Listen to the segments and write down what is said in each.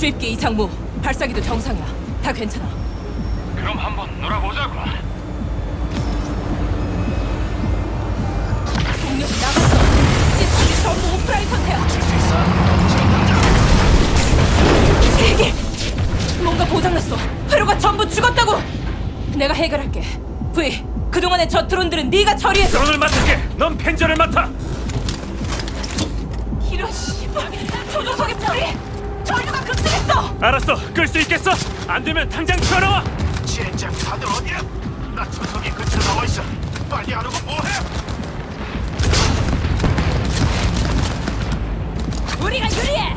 주입기 이상무. 발사기도 정상이야. 다 괜찮아. 그럼 한번 놀아보자고. 동력이 나갔어. 시스템이 전부 오프라인 상태야. 세계. 뭔가 고장났어. 회로가 전부 죽었다고. 내가 해결할게. V. 그동안의 저 드론들은 네가 처리했어. 드론을 맡을게. 넌 펜저를 맡아. 알았어. 끌 수 있겠어? 안 되면 당장 튀어나와. 젠장 다들 어디야? 나 전속이 근처 나와 있어. 빨리 안 오고 뭐해? 우리가 유리해.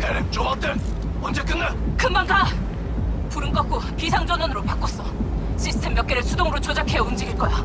LM 조합들 언제 끝나? 금방 가. 불은 껐고 비상 전원으로 바꿨어. 시스템 몇 개를 수동으로 조작해 움직일 거야.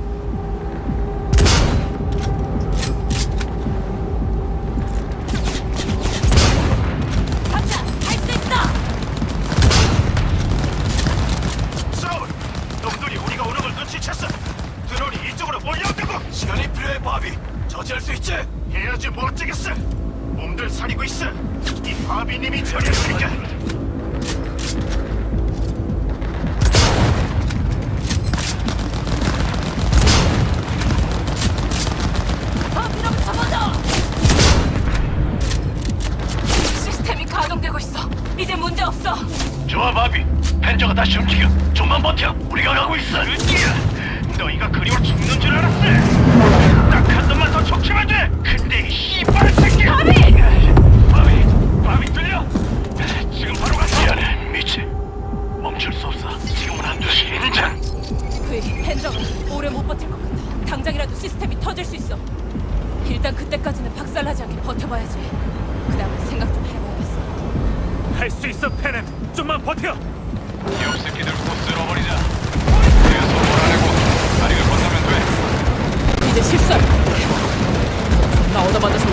좋아, 바비. 펜저가 다시 움직여. 좀만 버텨. 우리가 가고 있어. 으쌰! 너희가 그리워 죽는 줄 알았어. 딱 한 놈만 더 촉치면 돼. 근데 이 씨발 새끼. 바비! 바비, 바비 들려? 지금 바로 가. 미안해, 미치. 멈출 수 없어. 지금은 안 돼. 진짜. V, 헨저가 오래 못 버틸 것 같아. 당장이라도 시스템이 터질 수 있어. 일단 그때까지는 박살나지 않게 버텨봐야지. 그 다음에 생각 좀 해봐야겠어. 할 수 있어, 페넴. 좀만 버텨. 기업 새끼들 곧 쓸어버리자. 뒤에서 몰아내고 다리를 건너면 돼. 이제 돼. 나 얻어맞아서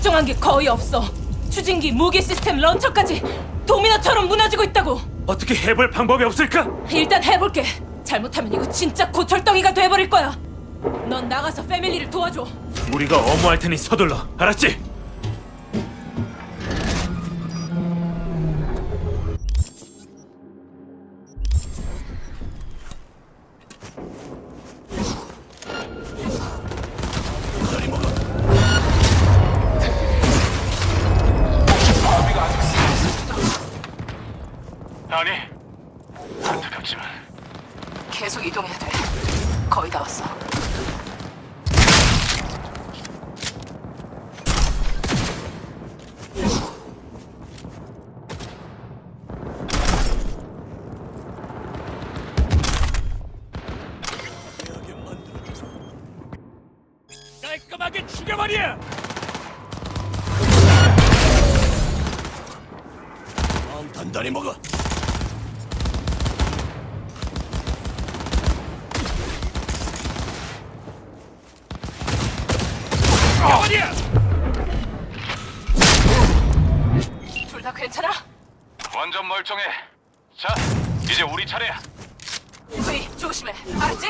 멀쩡한 게 거의 없어. 추진기, 무기 시스템, 런처까지 도미노처럼 무너지고 있다고. 어떻게 해볼 방법이 없을까? 일단 해볼게. 잘못하면 이거 진짜 고철덩이가 돼버릴 거야. 넌 나가서 패밀리를 도와줘. 우리가 어무할 테니 서둘러. 알았지? 아니, 안타깝지만 계속 이동해야 돼. 거의 다 왔어. 완전 멀쩡해. 자, 이제 우리 차례야. V, 조심해. 알았지?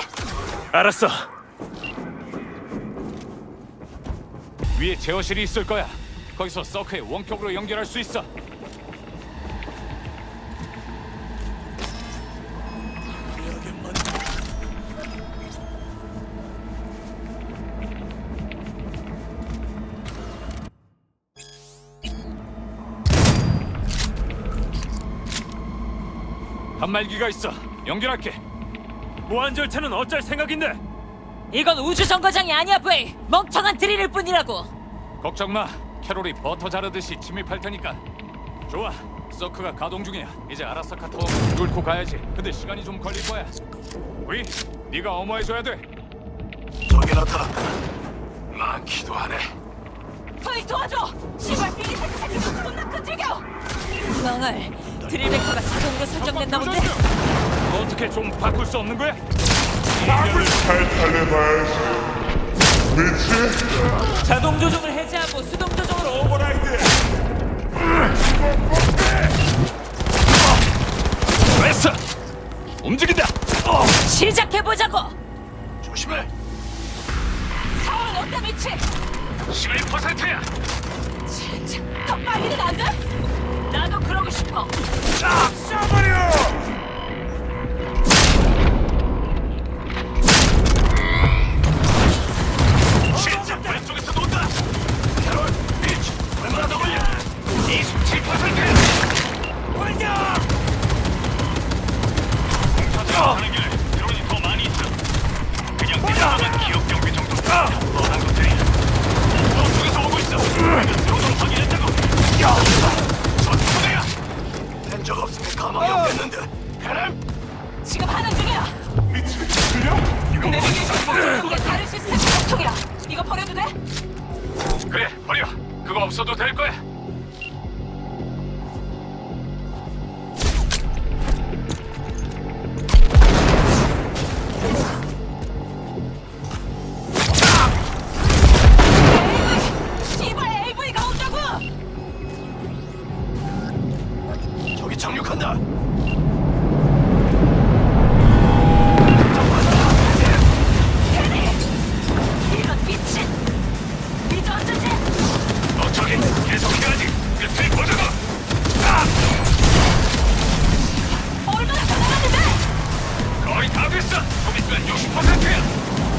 알았어. 위에 제어실이 있을 거야. 거기서 서크에 원격으로 연결할 수 있어. 단말기가 있어. 연결할게. 보안 절차는 어쩔 생각인데? 이건 우주 정거장이 아니야, 브이. 멍청한 드릴일 뿐이라고. 걱정 마. 캐롤이 버터 자르듯이 침입할 테니까. 좋아. 서크가 가동 중이야. 이제 아라사카 타워 뚫고 가야지. 근데 시간이 좀 걸릴 거야. 위, 네가 어머해줘야 돼. 저기 나타났다. 많기도 하네. 브이 도와줘. 시발 미리 생각하지 존나 큰 즐겨. 망할. 드릴베커가 자동으로 설정됐나 본데. 어떻게 좀 바꿀 수 없는 거야? 탈탈해봐야지. 미치? 자동 조종을 해제하고 수동 조종으로 오버라이드. 됐어. 움직인다. 시작해 보자고. 조심해. 상황은 어때, 미치? 11%야. 진짜 더 빨리는 안 돼? 나도 그러고 싶어. 진짜 없어도 될 좀 있으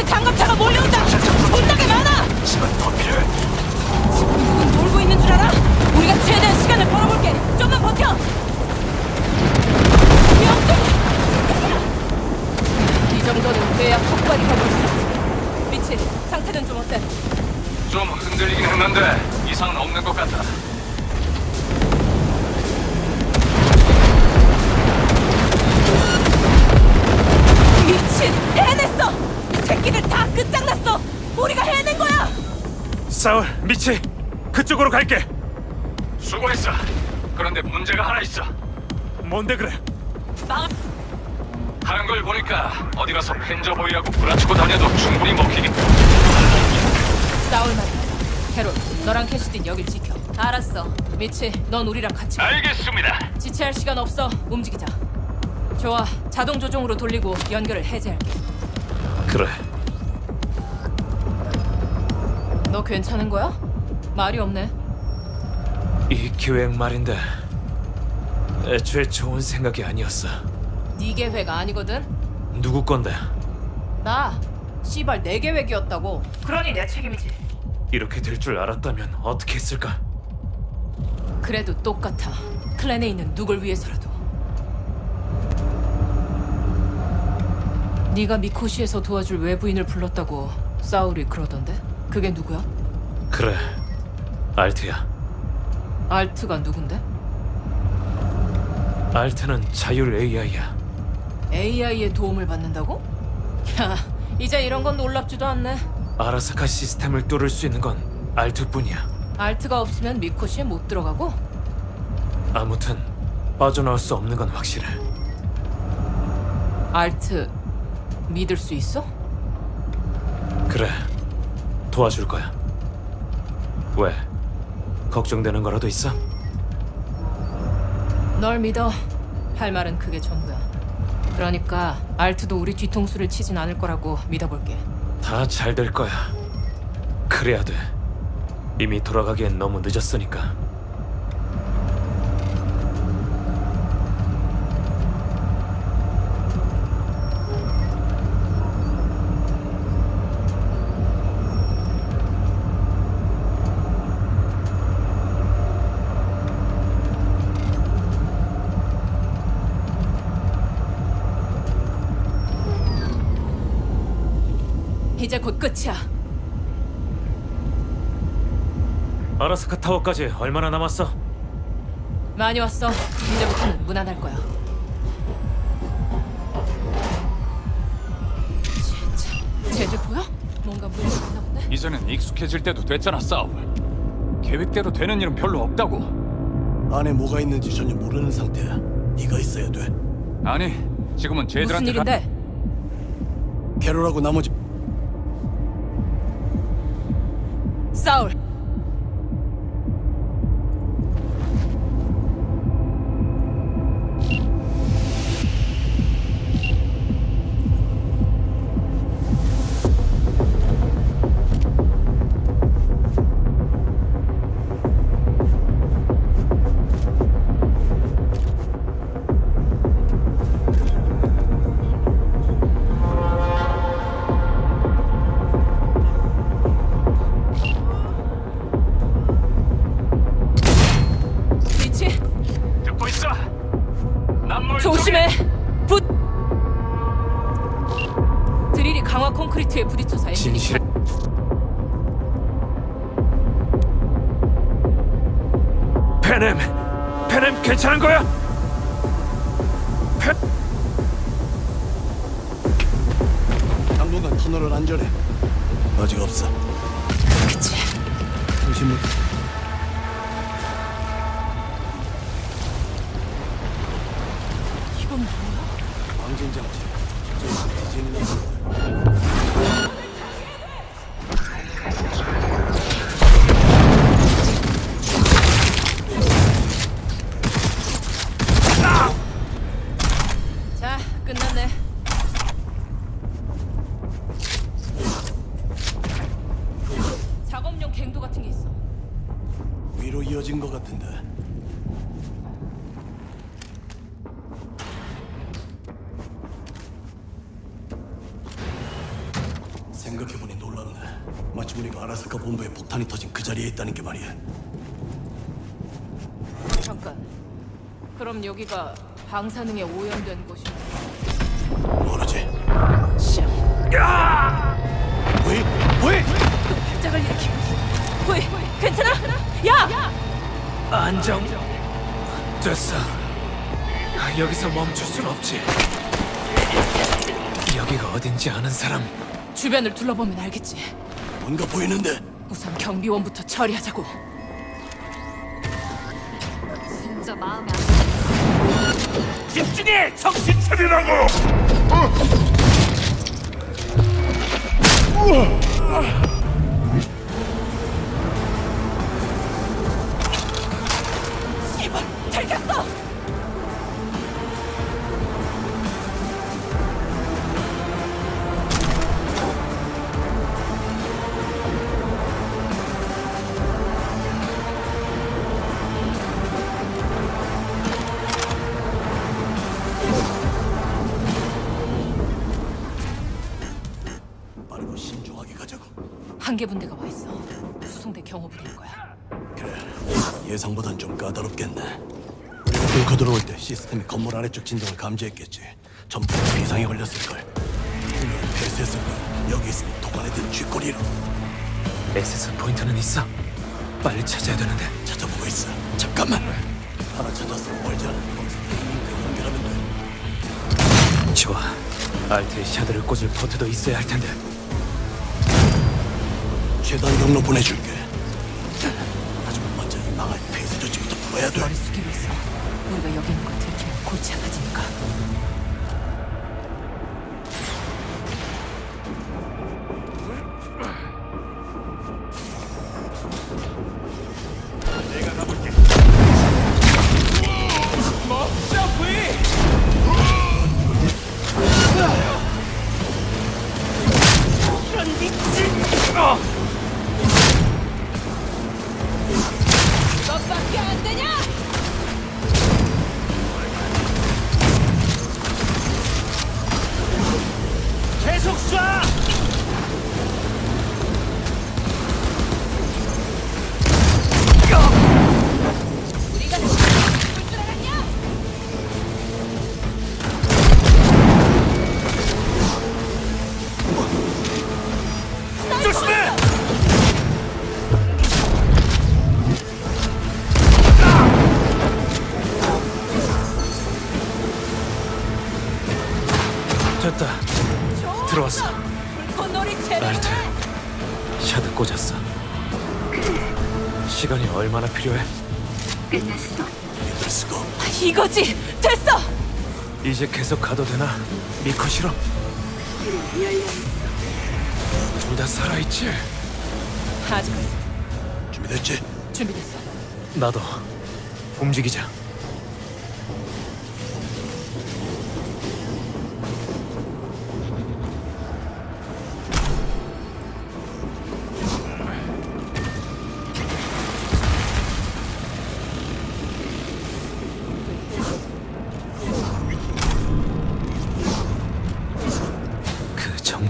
미니테크 장갑차가 몰려온다! 존나게 많아! 시간 더 필요해. 누군 놀고 있는 줄 알아? 우리가 최대한 시간을 벌어볼게! 좀만 버텨! 명중! 이 정도는 돼야 폭발이 가고 있어. 미치, 상태는 좀 어때? 좀 흔들리긴 했는데 이상은 없는 것 같다. 미친! 해냈어! 이 새끼들 다 끝장나! 사울, 미치, 그쪽으로 갈게. 수고했어. 그런데 문제가 하나 있어. 뭔데 그래? 하는 걸 보니까 어디 가서 펜저 보이라고 구라치고 다녀도 충분히 먹히겠다. 싸울 말이야. 캐롤, 너랑 캐시딘 여길 지켜. 알았어. 미치, 넌 우리랑 같이 가. 알겠습니다. 지체할 시간 없어. 움직이자. 좋아. 자동 조종으로 돌리고 연결을 해제할게. 그래. 너 괜찮은 거야? 말이 없네. 이 기획 말인데 애초에 좋은 생각이 아니었어. 네 계획 아니거든. 누구 건데? 나 씨발 내 계획이었다고. 그러니 내 책임이지. 이렇게 될 줄 알았다면 어떻게 했을까? 그래도 똑같아. 클랜에 있는 누굴 위해서라도. 네가 미코시에서 도와줄 외부인을 불렀다고 사울이 그러던데. 그게 누구야? 그래, 알트야. 알트가 누군데? 알트는 자율 AI야. AI의 도움을 받는다고? 야, 이제 이런 건 놀랍지도 않네. 아라사카 시스템을 뚫을 수 있는 건 알트뿐이야. 알트가 없으면 미코시에 못 들어가고 아무튼 빠져나올 수 없는 건 확실해. 알트 믿을 수 있어? 그래, 도와줄 거야. 왜? 걱정되는 거라도 있어? 널 믿어. 할 말은 그게 전부야. 그러니까 알트도 우리 뒤통수를 치진 않을 거라고 믿어볼게. 다 잘 될 거야. 그래야 돼. 이미 돌아가기엔 너무 늦었으니까. 이제 곧 끝이야. 아라사카 타워까지 얼마나 남았어? 많이 왔어. 이제부터는 무난할 거야. 진짜 보여? 뭔가 문제가 있나 본데? 이제는 익숙해질 때도 됐잖아, 사울. 계획대로 되는 일은 별로 없다고. 안에 뭐가 있는지 전혀 모르는 상태야. 네가 있어야 돼. 아니, 지금은 무슨 쟤들한테 가- 일인데? 캐롤하고 나머지 사 폭탄이 터진 그 자리에 있다는 게 말이야. 잠깐. 그럼 여기가 방사능에 오염된 곳이야. 모르지. 씨, 왜? 왜? 발작을 일으키고 있어. 보이, 괜찮아? 야! 안정 됐어. 여기서 멈출 순 없지. 여기가 어딘지 아는 사람 주변을 둘러보면 알겠지. 뭔가 보이는데. 우선 경비원부터 처리하자고. 진짜 마음에 안. 집중해! 정신 차리라고! 씨발, 아래쪽 진동을 감지했겠지. 전부 비상에 걸렸을걸. 분명 폐쇄했을걸. 여기 있으니 도관에 든 쥐꼬리로 에세스 포인트는 있어. 빨리 찾아야 되는데. 찾아보고 있어. 잠깐만. 하나 찾았어. 멀지 않은 링크 연결하면 돼. 좋아. 알트에 샤드를 꽂을 포트도 있어야 할 텐데. 최단 경로 보내줄게. 하지만 먼저 이 망할 폐쇄 조치부터 풀어야 돼. 머리 숙이고 있어. 우리가 여기 있는 걸 아파지니까. 됐다. 들어왔어. 알트. 해! 샤드 꽂았어. 시간이 얼마나 필요해? 믿을 수가 없. 이거지! 됐어! 이제 계속 가도 되나? 미코 싫어? 둘다 살아있지? 아직 준비됐지? 준비됐어. 나도 움직이자.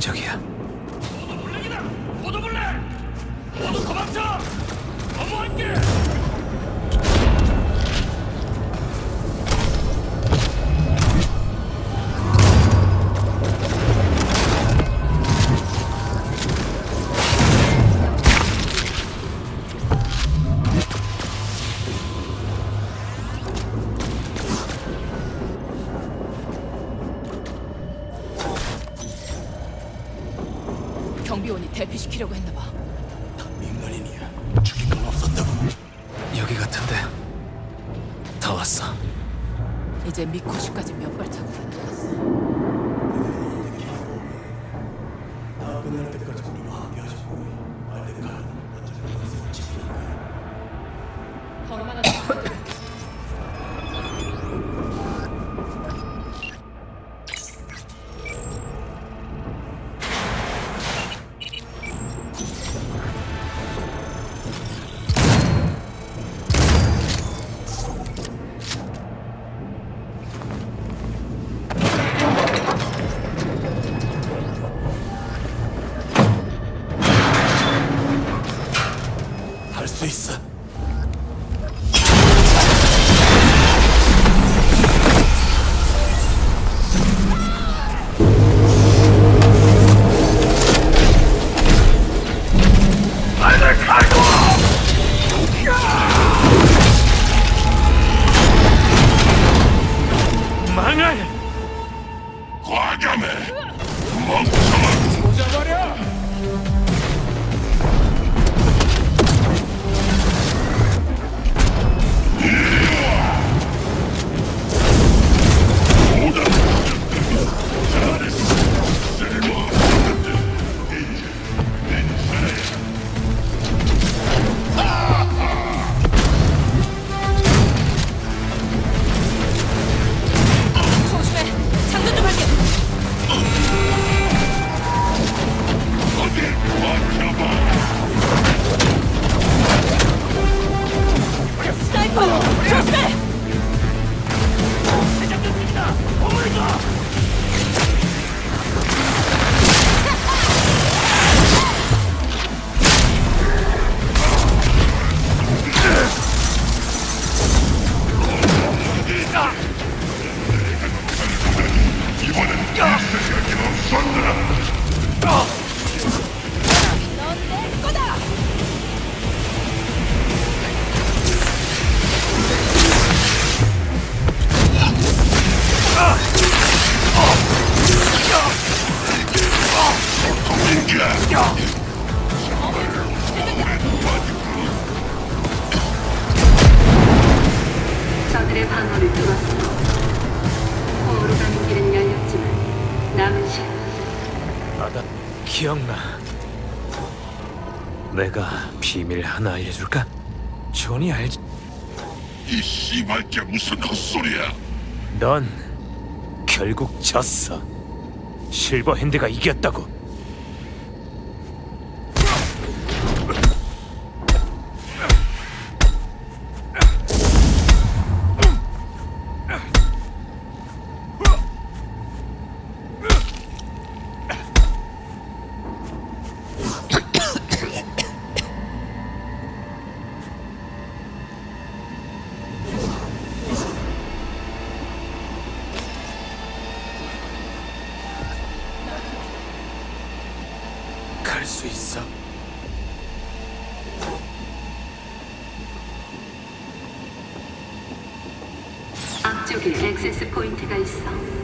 그 정적이야. 이제 미코시까지 몇 발자국 남았어. 다 끝날 때까지 우리 하나 알려줄까? 존이 알지. 이 씨발게 무슨 헛소리야? 넌 결국 졌어. 실버 핸드가 이겼다고. 힌트가 있어.